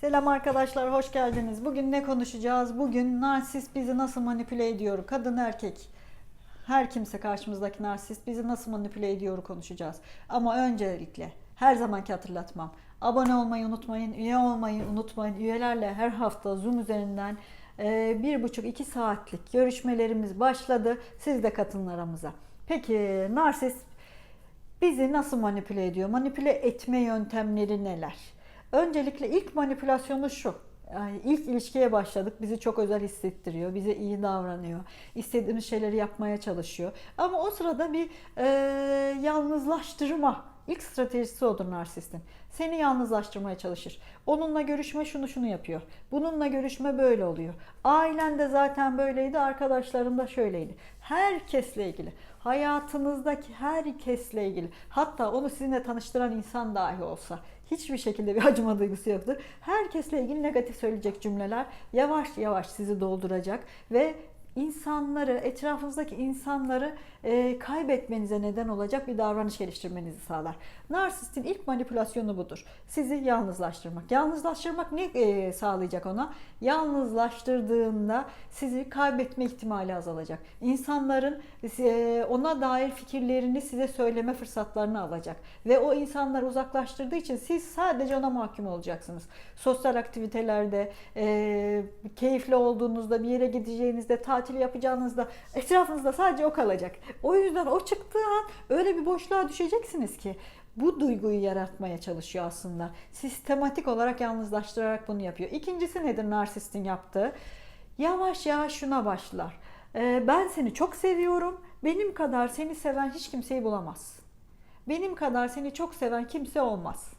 Selam arkadaşlar, hoş geldiniz. Bugün ne konuşacağız? Bugün narsist bizi nasıl manipüle ediyor? Kadın erkek. Her kimse karşımızdaki narsist bizi nasıl manipüle ediyor konuşacağız. Ama öncelikle her zamanki hatırlatmam. Abone olmayı unutmayın, üye olmayı unutmayın. Üyelerle her hafta Zoom üzerinden e, bir buçuk iki saatlik görüşmelerimiz başladı. Siz de katılın aramıza. Peki narsist bizi nasıl manipüle ediyor? Manipüle etme yöntemleri neler? Öncelikle ilk manipülasyonu şu. Yani ilk ilişkiye başladık. Bizi çok özel hissettiriyor. Bize iyi davranıyor. İstediğimiz şeyleri yapmaya çalışıyor. Ama o sırada bir e, yalnızlaştırma. İlk stratejisi odur narsistin. Seni yalnızlaştırmaya çalışır. Onunla görüşme şunu şunu yapıyor. Bununla görüşme böyle oluyor. Ailen de zaten böyleydi. Arkadaşların da şöyleydi. Herkesle ilgili. Hayatınızdaki herkesle ilgili. Hatta onu sizinle tanıştıran insan dahi olsa hiçbir şekilde bir acıma duygusu yoktur. Herkesle ilgili negatif söyleyecek cümleler yavaş yavaş sizi dolduracak ve insanları, etrafınızdaki insanları e, kaybetmenize neden olacak bir davranış geliştirmenizi sağlar. Narsistin ilk manipülasyonu budur. Sizi yalnızlaştırmak. Yalnızlaştırmak ne e, sağlayacak ona? Yalnızlaştırdığında sizi kaybetme ihtimali azalacak. İnsanların e, ona dair fikirlerini size söyleme fırsatlarını alacak. Ve o insanları uzaklaştırdığı için siz sadece ona mahkum olacaksınız. Sosyal aktivitelerde, e, keyifli olduğunuzda, bir yere gideceğinizde, tatil yapacağınızda etrafınızda sadece o kalacak. O yüzden o çıktığı an öyle bir boşluğa düşeceksiniz ki bu duyguyu yaratmaya çalışıyor aslında. Sistematik olarak yalnızlaştırarak bunu yapıyor. İkincisi nedir narsistin yaptığı? Yavaş yavaş şuna başlar. Ee, ben seni çok seviyorum. Benim kadar seni seven hiç kimseyi bulamaz. Benim kadar seni çok seven kimse olmaz.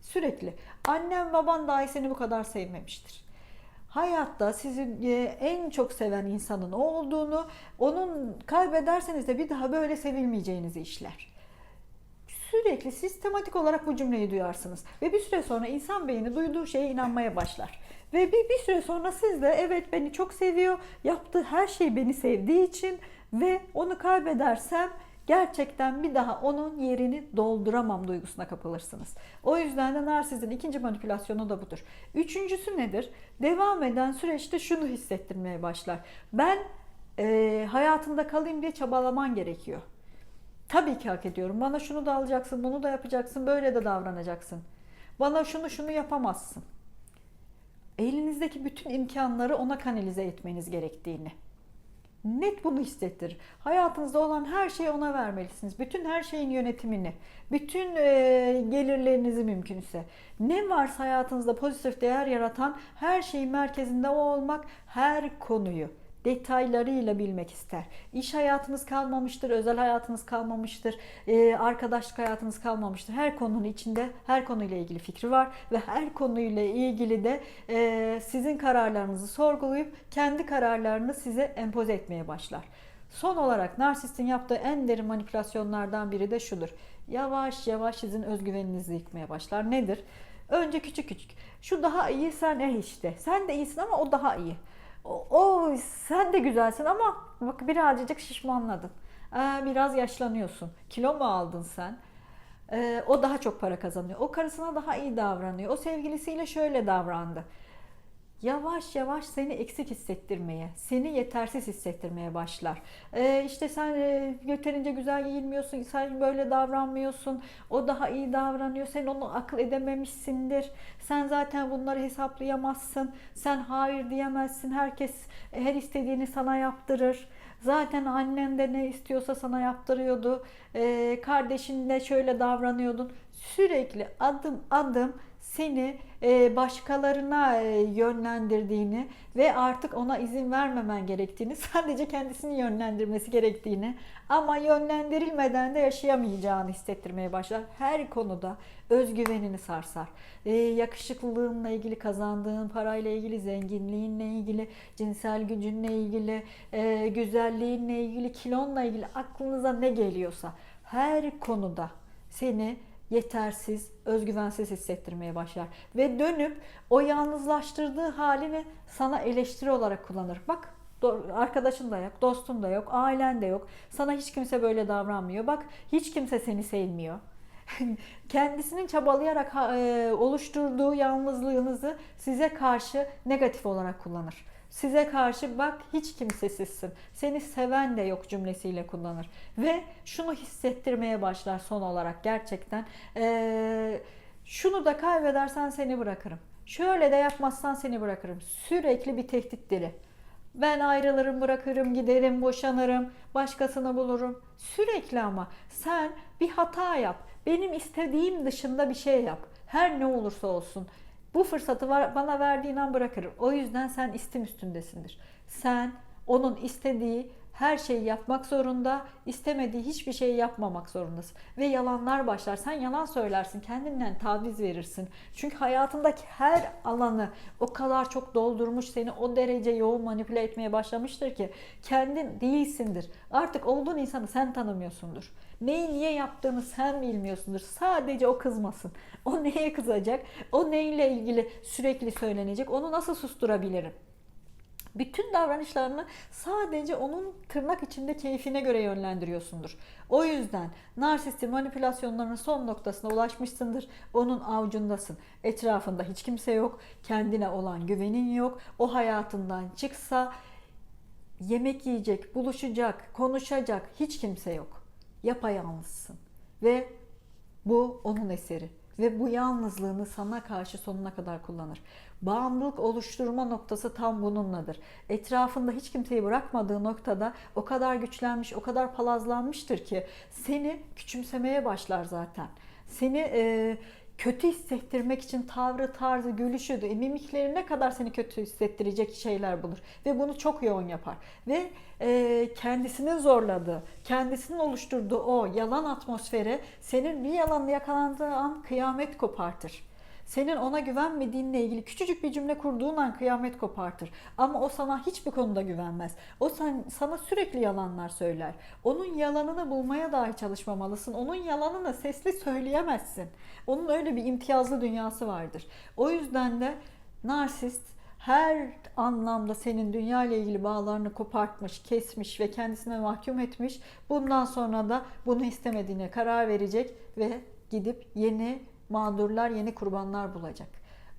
Sürekli. Annem baban dahi seni bu kadar sevmemiştir hayatta sizi e, en çok seven insanın o olduğunu, onun kaybederseniz de bir daha böyle sevilmeyeceğinizi işler. Sürekli sistematik olarak bu cümleyi duyarsınız ve bir süre sonra insan beyni duyduğu şeye inanmaya başlar. Ve bir, bir süre sonra siz de evet beni çok seviyor, yaptığı her şey beni sevdiği için ve onu kaybedersem gerçekten bir daha onun yerini dolduramam duygusuna kapılırsınız. O yüzden de narsizin ikinci manipülasyonu da budur. Üçüncüsü nedir? Devam eden süreçte şunu hissettirmeye başlar. Ben e, hayatında kalayım diye çabalaman gerekiyor. Tabii ki hak ediyorum. Bana şunu da alacaksın, bunu da yapacaksın, böyle de davranacaksın. Bana şunu şunu yapamazsın. Elinizdeki bütün imkanları ona kanalize etmeniz gerektiğini net bunu hissettirir. Hayatınızda olan her şeyi ona vermelisiniz. Bütün her şeyin yönetimini, bütün e, gelirlerinizi mümkünse. Ne varsa hayatınızda pozitif değer yaratan her şeyin merkezinde o olmak, her konuyu detaylarıyla bilmek ister. İş hayatınız kalmamıştır, özel hayatınız kalmamıştır, e, arkadaşlık hayatınız kalmamıştır. Her konunun içinde her konuyla ilgili fikri var ve her konuyla ilgili de e, sizin kararlarınızı sorgulayıp kendi kararlarını size empoze etmeye başlar. Son olarak narsistin yaptığı en derin manipülasyonlardan biri de şudur. Yavaş yavaş sizin özgüveninizi yıkmaya başlar. Nedir? Önce küçük küçük. Şu daha iyi sen eh işte. Sen de iyisin ama o daha iyi. O, o sen de güzelsin ama bak birazcık şişmanladın. Ee, biraz yaşlanıyorsun. Kilo mu aldın sen? Ee, o daha çok para kazanıyor. O karısına daha iyi davranıyor. O sevgilisiyle şöyle davrandı. Yavaş yavaş seni eksik hissettirmeye, seni yetersiz hissettirmeye başlar. Ee, işte sen e, yeterince güzel giyinmiyorsun, sen böyle davranmıyorsun, o daha iyi davranıyor, sen onu akıl edememişsindir. Sen zaten bunları hesaplayamazsın, sen hayır diyemezsin, herkes her istediğini sana yaptırır. Zaten annen de ne istiyorsa sana yaptırıyordu. Ee, kardeşin de şöyle davranıyordun. Sürekli adım adım seni başkalarına e, yönlendirdiğini ve artık ona izin vermemen gerektiğini, sadece kendisini yönlendirmesi gerektiğini ama yönlendirilmeden de yaşayamayacağını hissettirmeye başlar. Her konuda özgüvenini sarsar. E, yakışıklılığınla ilgili, kazandığın parayla ilgili, zenginliğinle ilgili, cinsel gücünle ilgili, güzelliğinle ilgili, kilonla ilgili aklınıza ne geliyorsa her konuda seni yetersiz, özgüvensiz hissettirmeye başlar. Ve dönüp o yalnızlaştırdığı halini sana eleştiri olarak kullanır. Bak arkadaşın da yok, dostun da yok, ailen de yok. Sana hiç kimse böyle davranmıyor. Bak hiç kimse seni sevmiyor. kendisinin çabalayarak e, oluşturduğu yalnızlığınızı size karşı negatif olarak kullanır. Size karşı bak hiç kimsesizsin. Seni seven de yok cümlesiyle kullanır. Ve şunu hissettirmeye başlar son olarak gerçekten. Ee, şunu da kaybedersen seni bırakırım. Şöyle de yapmazsan seni bırakırım. Sürekli bir tehdit dili. Ben ayrılırım, bırakırım, giderim, boşanırım, başkasını bulurum. Sürekli ama sen bir hata yap. Benim istediğim dışında bir şey yap. Her ne olursa olsun. Bu fırsatı var, bana verdiğin an bırakırım. O yüzden sen istim üstündesindir. Sen onun istediği her şeyi yapmak zorunda, istemediği hiçbir şeyi yapmamak zorundasın. Ve yalanlar başlar. Sen yalan söylersin, kendinden taviz verirsin. Çünkü hayatındaki her alanı o kadar çok doldurmuş, seni o derece yoğun manipüle etmeye başlamıştır ki kendin değilsindir. Artık olduğun insanı sen tanımıyorsundur. Neyi niye yaptığını sen bilmiyorsundur. Sadece o kızmasın. O neye kızacak? O neyle ilgili sürekli söylenecek? Onu nasıl susturabilirim? Bütün davranışlarını sadece onun tırnak içinde keyfine göre yönlendiriyorsundur. O yüzden narsistin manipülasyonlarının son noktasına ulaşmışsındır. Onun avucundasın. Etrafında hiç kimse yok. Kendine olan güvenin yok. O hayatından çıksa yemek yiyecek, buluşacak, konuşacak hiç kimse yok. Yapayalnızsın. Ve bu onun eseri ve bu yalnızlığını sana karşı sonuna kadar kullanır. Bağımlılık oluşturma noktası tam bununladır. Etrafında hiç kimseyi bırakmadığı noktada o kadar güçlenmiş, o kadar palazlanmıştır ki seni küçümsemeye başlar zaten. Seni e, kötü hissettirmek için tavrı, tarzı, gülüşü, e, mimikleri ne kadar seni kötü hissettirecek şeyler bulur. Ve bunu çok yoğun yapar. Ve e, kendisinin zorladığı, kendisinin oluşturduğu o yalan atmosferi senin bir yalanla yakalandığı an kıyamet kopartır. Senin ona güvenmediğinle ilgili küçücük bir cümle kurduğun an kıyamet kopartır. Ama o sana hiçbir konuda güvenmez. O sen, sana sürekli yalanlar söyler. Onun yalanını bulmaya dahi çalışmamalısın. Onun yalanını sesli söyleyemezsin. Onun öyle bir imtiyazlı dünyası vardır. O yüzden de narsist her anlamda senin dünya ile ilgili bağlarını kopartmış, kesmiş ve kendisine mahkum etmiş. Bundan sonra da bunu istemediğine karar verecek ve gidip yeni mağdurlar, yeni kurbanlar bulacak.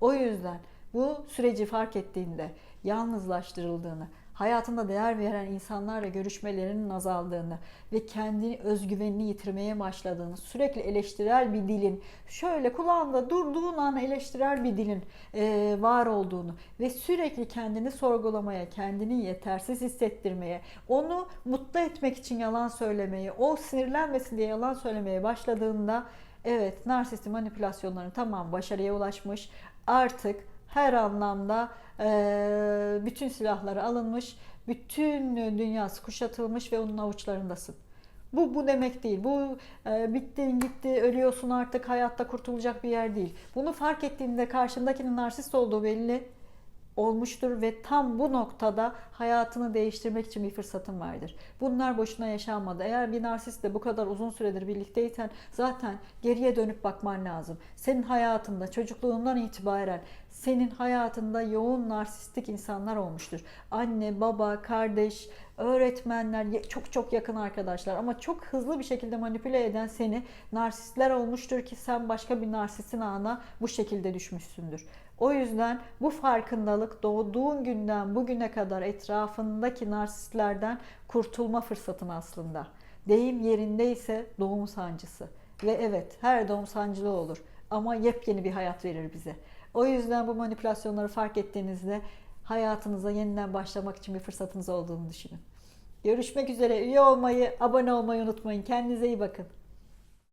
O yüzden bu süreci fark ettiğinde yalnızlaştırıldığını, hayatında değer veren insanlarla görüşmelerinin azaldığını ve kendini özgüvenini yitirmeye başladığını, sürekli eleştirel bir dilin, şöyle kulağında durduğun an eleştirel bir dilin e, var olduğunu ve sürekli kendini sorgulamaya, kendini yetersiz hissettirmeye, onu mutlu etmek için yalan söylemeye, o sinirlenmesin diye yalan söylemeye başladığında Evet, narsist manipülasyonların tamam başarıya ulaşmış. Artık her anlamda e, bütün silahları alınmış, bütün dünyası kuşatılmış ve onun avuçlarındasın. Bu bu demek değil. Bu e, bittin gitti, ölüyorsun artık hayatta kurtulacak bir yer değil. Bunu fark ettiğinde karşındakinin narsist olduğu belli olmuştur ve tam bu noktada hayatını değiştirmek için bir fırsatın vardır. Bunlar boşuna yaşanmadı. Eğer bir narsistle bu kadar uzun süredir birlikteysen zaten geriye dönüp bakman lazım. Senin hayatında çocukluğundan itibaren senin hayatında yoğun narsistik insanlar olmuştur. Anne, baba, kardeş, öğretmenler, çok çok yakın arkadaşlar ama çok hızlı bir şekilde manipüle eden seni narsistler olmuştur ki sen başka bir narsistin ağına bu şekilde düşmüşsündür. O yüzden bu farkındalık doğduğun günden bugüne kadar etrafındaki narsistlerden kurtulma fırsatın aslında. Deyim yerindeyse doğum sancısı. Ve evet her doğum sancılı olur ama yepyeni bir hayat verir bize. O yüzden bu manipülasyonları fark ettiğinizde hayatınıza yeniden başlamak için bir fırsatınız olduğunu düşünün. Görüşmek üzere. Üye olmayı, abone olmayı unutmayın. Kendinize iyi bakın.